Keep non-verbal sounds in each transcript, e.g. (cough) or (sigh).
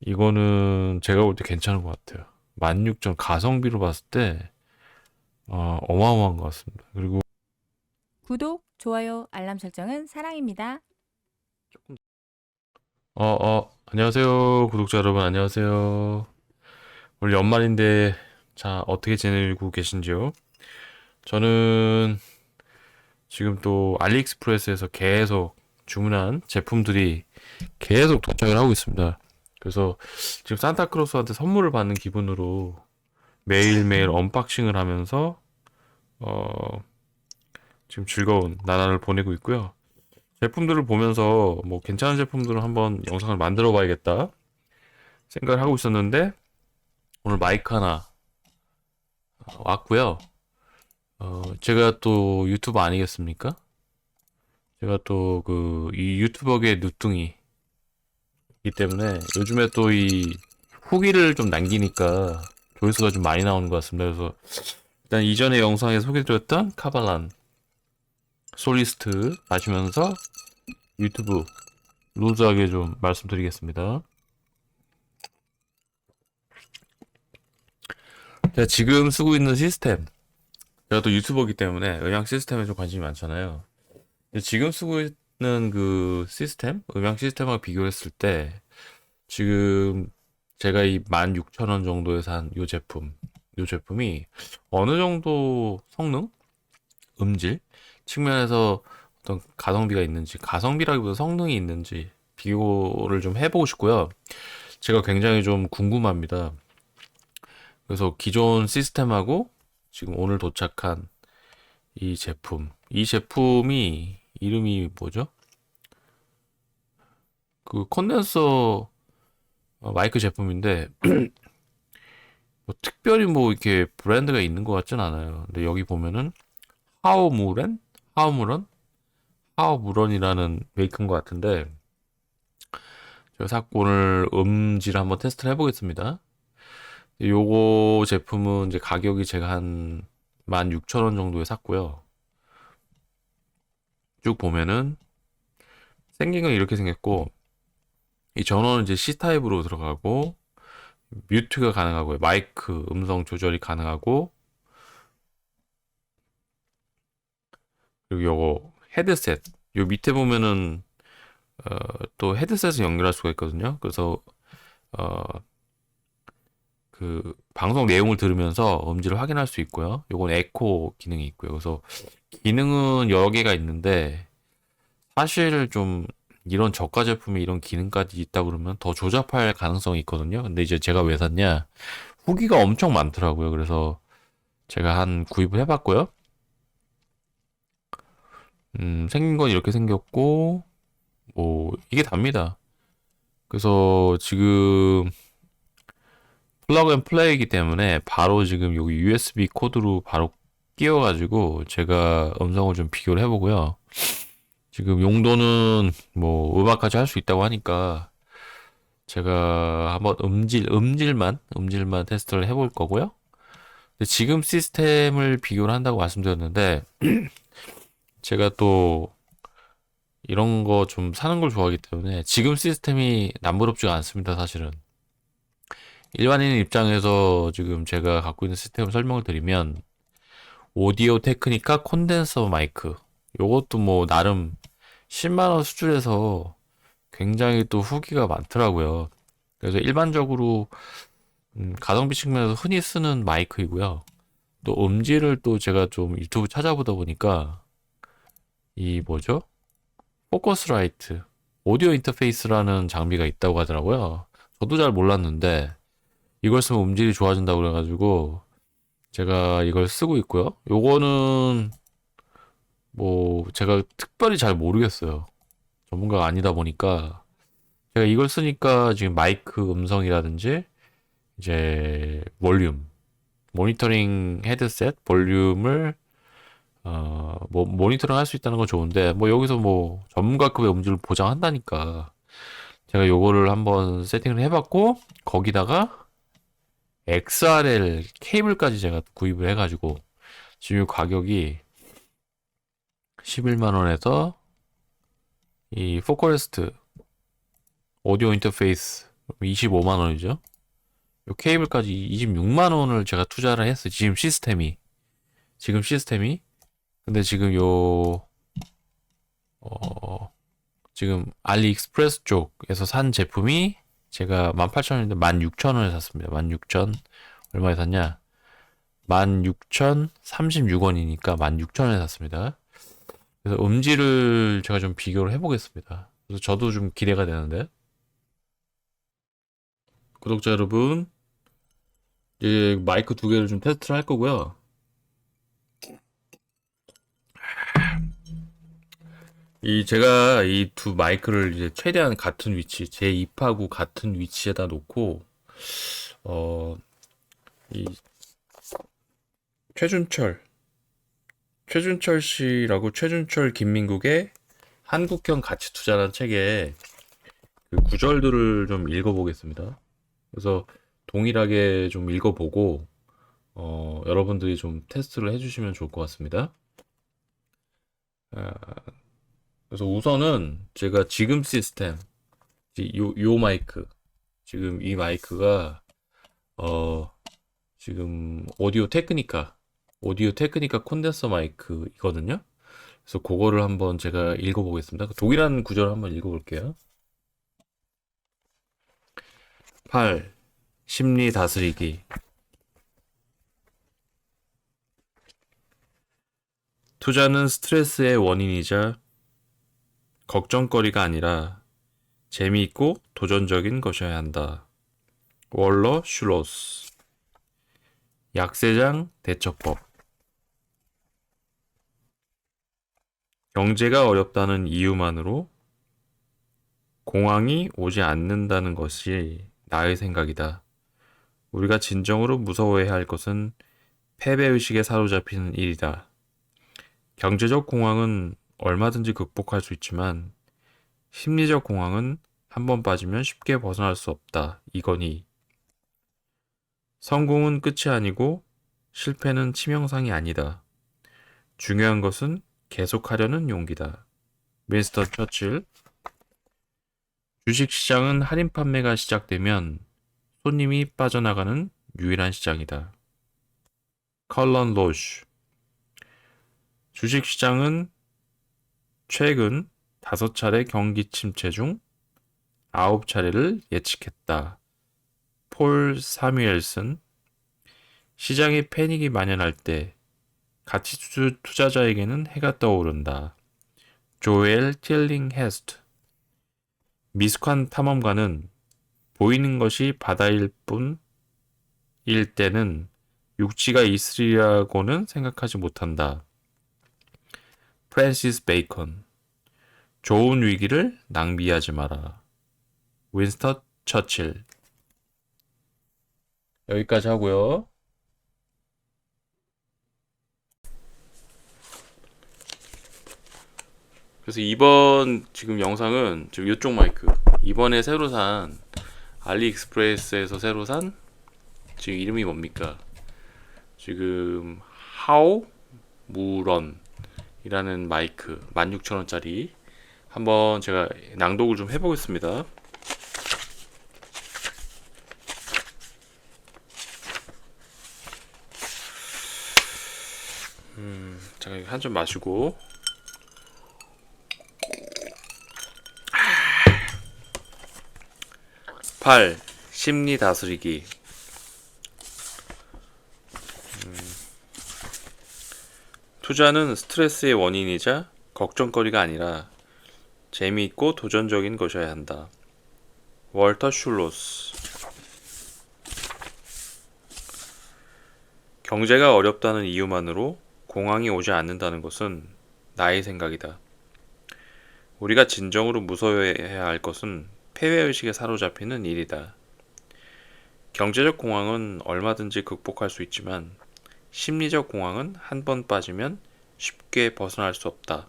이거는 제가 볼 때 괜찮은 것 같아요. 16,000 가성비로 봤을 때 어, 어마어마한 것 같습니다. 그리고 구독, 좋아요, 알람 설정은 사랑입니다. 어, 어, 안녕하세요. 구독자 여러분, 안녕하세요. 오늘 연말인데, 자, 어떻게 지내고 계신지요? 저는 지금 또 알리익스프레스에서 계속 주문한 제품들이 계속 도착을 하고 있습니다. 그래서 지금 산타크로스한테 선물을 받는 기분으로 매일매일 언박싱을 하면서, 어, 지금 즐거운 나날을 보내고 있고요. 제품들을 보면서 뭐 괜찮은 제품들을 한번 영상을 만들어 봐야겠다 생각을 하고 있었는데 오늘 마이크 하나 어, 왔고요. 어, 제가 또 유튜버 아니겠습니까? 제가 또 그 이 유튜버계 누뚱이 기 때문에 요즘에 또 이 후기를 좀 남기니까 조회수가 좀 많이 나오는 것 같습니다. 그래서 일단 이전에 영상에 소개드렸던 카발란 솔리스트 마시면서 유튜브 루즈하게 좀 말씀드리겠습니다. 제가 지금 쓰고 있는 시스템, 제가 또 유튜버이기 때문에 음향 시스템에 좀 관심이 많잖아요. 지금 쓰고 있는 그 시스템, 음향 시스템하고 비교했을 때 지금 제가 이 16,000원 정도에 산 이 제품, 이 제품이 어느 정도 성능, 음질 측면에서 어떤 가성비가 있는지, 가성비라기보다 성능이 있는지 비교를 좀 해보고 싶고요. 제가 굉장히 좀 궁금합니다. 그래서 기존 시스템하고 지금 오늘 도착한 이 제품, 이 제품이 이름이 뭐죠? 그 컨덴서 어, 마이크 제품인데 (clears throat) 뭐 특별히 뭐 이렇게 브랜드가 있는 것 같진 않아요. 근데 여기 보면은 하우무렌? 하우무런? 하우무런이라는 메이크인 것 같은데 제가 샀고 오늘 음질 한번 테스트를 해보겠습니다. 요거 제품은 이제 가격이 제가 한 16,000원 정도에 샀고요. 쭉 보면은 생긴 건 이렇게 생겼고 이 전원은 이제 C 타입으로 들어가고 뮤트가 가능하고요. 마이크 음성 조절이 가능하고 그리고 요거 헤드셋 요 밑에 보면은 어, 또 헤드셋을 연결할 수가 있거든요. 그래서 어, 그 방송 내용을 들으면서 음질을 확인할 수 있고요. 요건 에코 기능이 있고요. 그래서 기능은 여러 개가 있는데 사실 좀 이런 저가 제품이 이런 기능까지 있다 그러면 더 조잡할 가능성이 있거든요. 근데 이제 제가 왜 샀냐? 후기가 엄청 많더라고요. 그래서 제가 한 구입을 해봤고요. 음, 생긴 건 이렇게 생겼고, 뭐, 이게 답니다. 그래서 지금 플러그 앤 플레이이기 때문에 바로 지금 여기 USB 코드로 바로 끼워가지고 제가 음성을 좀 비교를 해보고요. 지금 용도는 뭐 음악까지 할 수 있다고 하니까 제가 한번 음질, 음질만, 음질만 테스트를 해볼 거고요. 지금 시스템을 비교를 한다고 말씀드렸는데, (clears throat) 제가 또 이런 거 좀 사는 걸 좋아하기 때문에 지금 시스템이 남부럽지가 않습니다, 사실은. 일반인 입장에서 지금 제가 갖고 있는 시스템을 설명을 드리면 오디오 테크니카 콘덴서 마이크 요것도 뭐 나름 10만원 수준에서 굉장히 또 후기가 많더라고요. 그래서 일반적으로 음, 가성비 측면에서 흔히 쓰는 마이크이고요. 또 음질을 또 제가 좀 유튜브 찾아보다 보니까 이 뭐죠? 포커스라이트 오디오 인터페이스라는 장비가 있다고 하더라고요. 저도 잘 몰랐는데 이걸 쓰면 음질이 좋아진다고 그래가지고 제가 이걸 쓰고 있고요. 요거는 뭐 제가 특별히 잘 모르겠어요. 전문가가 아니다 보니까 제가 이걸 쓰니까 지금 마이크 음성이라든지 이제 볼륨 모니터링 헤드셋 볼륨을 어, 뭐, 모니터링 할 수 있다는 건 좋은데, 뭐, 여기서 뭐, 전문가급의 음질을 보장한다니까, 제가 요거를 한번 세팅을 해봤고, 거기다가, XRL 케이블까지 제가 구입을 해가지고, 지금 가격이 11만원에서, 이 포커레스트 오디오 인터페이스 25만 원이죠. 요 케이블까지 26만 원을 제가 투자를 했어요. 지금 시스템이. 지금 시스템이. 근데 지금 요, 어, 지금 알리익스프레스 쪽에서 산 제품이 제가 18,000원인데 16,000원에 샀습니다. 16,000. 얼마에 샀냐? 16,036원이니까 16,000원에 샀습니다. 그래서 음질을 제가 좀 비교를 해보겠습니다. 그래서 저도 좀 기대가 되는데. 구독자 여러분, 이제 마이크 두 개를 좀 테스트를 할 거고요. 이 제가 이 두 마이크를 이제 최대한 같은 위치, 제 입하고 같은 위치에다 놓고 어, 이 최준철 최준철 씨라고 최준철 김민국의 한국형 가치 투자라는 책에 그 구절들을 좀 읽어보겠습니다. 그래서 동일하게 좀 읽어보고 어, 여러분들이 좀 테스트를 해주시면 좋을 것 같습니다. 아, 그래서 우선은 제가 지금 시스템, 이- 요, 요 마이크, 지금 이 마이크가 어, 지금 오디오 테크니카, 오디오 테크니카 콘덴서 마이크이거든요. 그래서 그거를 한번 제가 읽어보겠습니다. 그 동일한 구절을 한번 읽어볼게요. 8. 심리 다스리기. 투자는 스트레스의 원인이자 걱정거리가 아니라 재미있고 도전적인 것이어야 한다. 월러 슐로스. 약세장 대처법. 경제가 어렵다는 이유만으로 공황이 오지 않는다는 것이 나의 생각이다. 우리가 진정으로 무서워해야 할 것은 패배의식에 사로잡히는 일이다. 경제적 공황은 얼마든지 극복할 수 있지만 심리적 공황은 한 번 빠지면 쉽게 벗어날 수 없다. 이거니 성공은 끝이 아니고 실패는 치명상이 아니다. 중요한 것은 계속하려는 용기다. 윈스턴 처칠 주식시장은 할인 판매가 시작되면 손님이 빠져나가는 유일한 시장이다. 컬런 로쉬 주식시장은 최근 다섯 차례 경기 침체 중 아홉 차례를 예측했다. 폴 사뮤엘슨 시장에 패닉이 만연할 때 가치 투- 투자자에게는 해가 떠오른다. 조엘 틸링 헤스트 미숙한 탐험가는 보이는 것이 바다일 뿐일 때는 육지가 있으리라고는 생각하지 못한다. 프랜시스 베이컨 좋은 위기를 낭비하지 마라. 윈스턴 처칠 여기까지 하고요. 그래서 이번 지금 영상은 지금 이쪽 마이크 이번에 새로 산 알리익스프레스에서 새로 산 지금 이름이 뭡니까? 지금 하오 무런 이라는 마이크 16,000원짜리 한번 제가 낭독을 좀 해보겠습니다. 음, 잠깐 한 잔 마시고 8. 심리 다스리기. 투자는 스트레스의 원인이자 걱정거리가 아니라 재미있고 도전적인 것이어야 한다. 월터 슐로스. 경제가 어렵다는 이유만으로 공황이 오지 않는다는 것은 나의 생각이다. 우리가 진정으로 무서워해야 할 것은 패배의식에 사로잡히는 일이다. 경제적 공황은 얼마든지 극복할 수 있지만 심리적 공황은 한 번 빠지면 쉽게 벗어날 수 없다.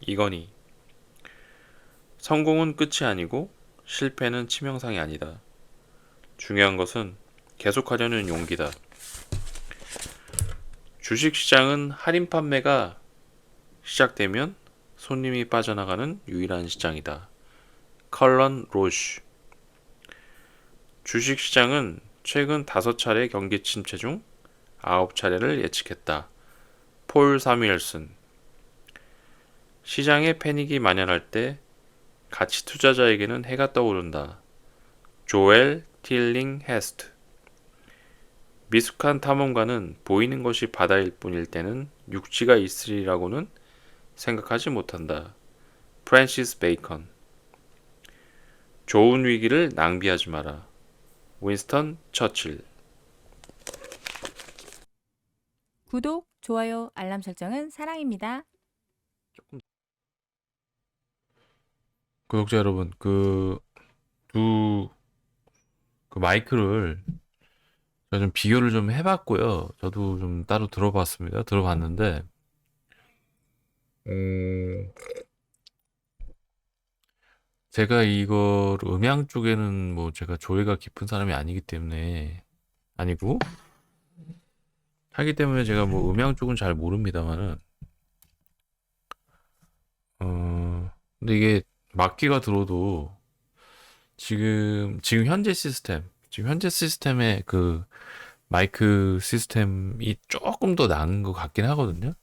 이거니 성공은 끝이 아니고 실패는 치명상이 아니다. 중요한 것은 계속하려는 용기다. 주식시장은 할인 판매가 시작되면 손님이 빠져나가는 유일한 시장이다. 컬런 로쉬 주식시장은 최근 5차례 경기 침체 중 9차례를 예측했다. 폴 사뮤엘슨 시장에 패닉이 만연할 때 가치 투자자에게는 해가 떠오른다. 조엘 틸링 헤스트 미숙한 탐험가는 보이는 것이 바다일 뿐일 때는 육지가 있으리라고는 생각하지 못한다. 프랜시스 베이컨 좋은 위기를 낭비하지 마라. 윈스턴 처칠 구독, 좋아요, 알람 설정은 사랑입니다. 구독자 여러분, 그, 두, 그 마이크를 제가 좀 비교를 좀 해봤고요. 저도 좀 따로 들어봤습니다. 들어봤는데, 음, 제가 이걸 음향 쪽에는 뭐 제가 조예가 깊은 사람이 아니기 때문에, 아니고, 하기 때문에 제가 뭐 음향 쪽은 잘 모릅니다만은, 어, 근데 이게 막기가 들어도 지금 지금 현재 시스템 지금 현재 시스템의 그 마이크 시스템이 조금 더 나은 것 같긴 하거든요.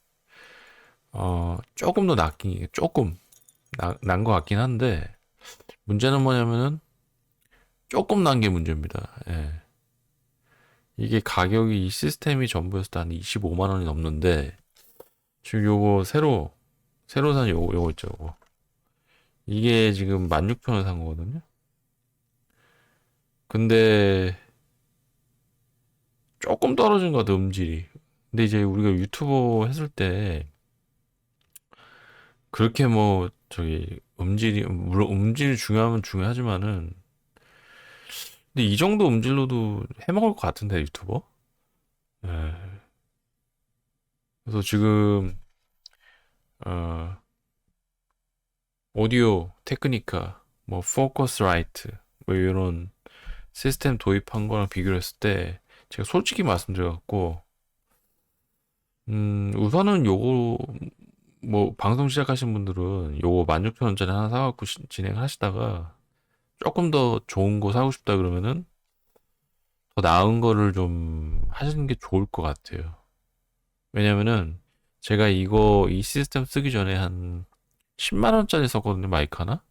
어 조금 더 낫긴 조금 난 것 같긴 한데 문제는 뭐냐면은 조금 난 게 문제입니다. 예. 이게 가격이 이 시스템이 전부였을 때 한 25만 원이 넘는데 지금 요거 새로 새로 산 요거 요거 있죠 요거 이게 지금 16,000원 산 거거든요. 근데 조금 떨어진 것 같아, 음질이. 근데 이제 우리가 유튜버 했을 때 그렇게 뭐 저기 음질이 물론 음질이 중요하면 중요하지만은 근데 이 정도 음질로도 해먹을 것 같은데 유튜버? 예. 그래서 지금 어 오디오 테크니카, 뭐 포커스 라이트, 뭐 이런 시스템 도입한 거랑 비교를 했을 때 제가 솔직히 말씀드려갖고 음 우선은 요거 뭐 방송 시작하신 분들은 요거 16,000원짜리 하나 사갖고 시- 진행하시다가 조금 더 좋은 거 사고 싶다 그러면은 더 나은 거를 좀 하시는 게 좋을 것 같아요. 왜냐면은 제가 이거 이 시스템 쓰기 전에 한 10만 원짜리 썼거든요, 마이크 하나.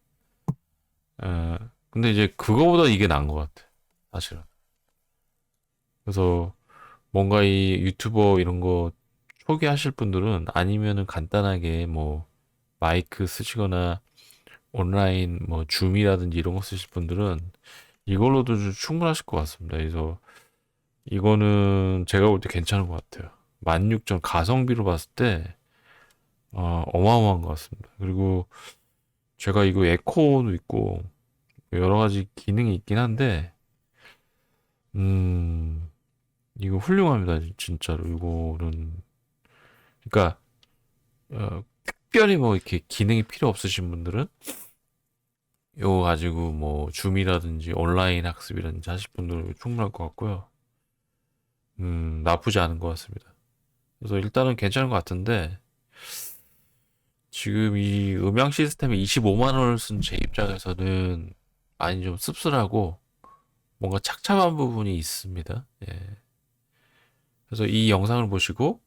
에, 근데 이제 그거보다 이게 나은 것 같아, 사실은. 그래서 뭔가 이 유튜버 이런 거 초기 하실 분들은 아니면은 간단하게 뭐 마이크 쓰시거나 온라인 뭐 줌이라든지 이런 거 쓰실 분들은 이걸로도 좀 충분하실 것 같습니다. 그래서 이거는 제가 볼 때 괜찮은 것 같아요. 16,000 가성비로 봤을 때 어, 어마어마한 것 같습니다. 그리고 제가 이거 에코도 있고 여러 가지 기능이 있긴 한데 음 이거 훌륭합니다. 진짜로 이거는 그러니까 어, 특별히 뭐 이렇게 기능이 필요 없으신 분들은 이거 가지고 뭐 줌이라든지 온라인 학습이라든지 하실 분들은 충분할 것 같고요. 음 나쁘지 않은 것 같습니다. 그래서 일단은 괜찮은 것 같은데 지금 이 음향 시스템에 25만 원을 쓴 제 입장에서는 많이 좀 씁쓸하고 뭔가 착잡한 부분이 있습니다. 예. 그래서 이 영상을 보시고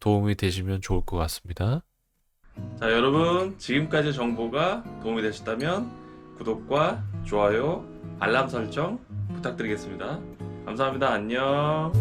도움이 되시면 좋을 것 같습니다. 자 여러분 지금까지 정보가 도움이 되셨다면 구독과 좋아요 알람 설정 부탁드리겠습니다. 감사합니다. 안녕.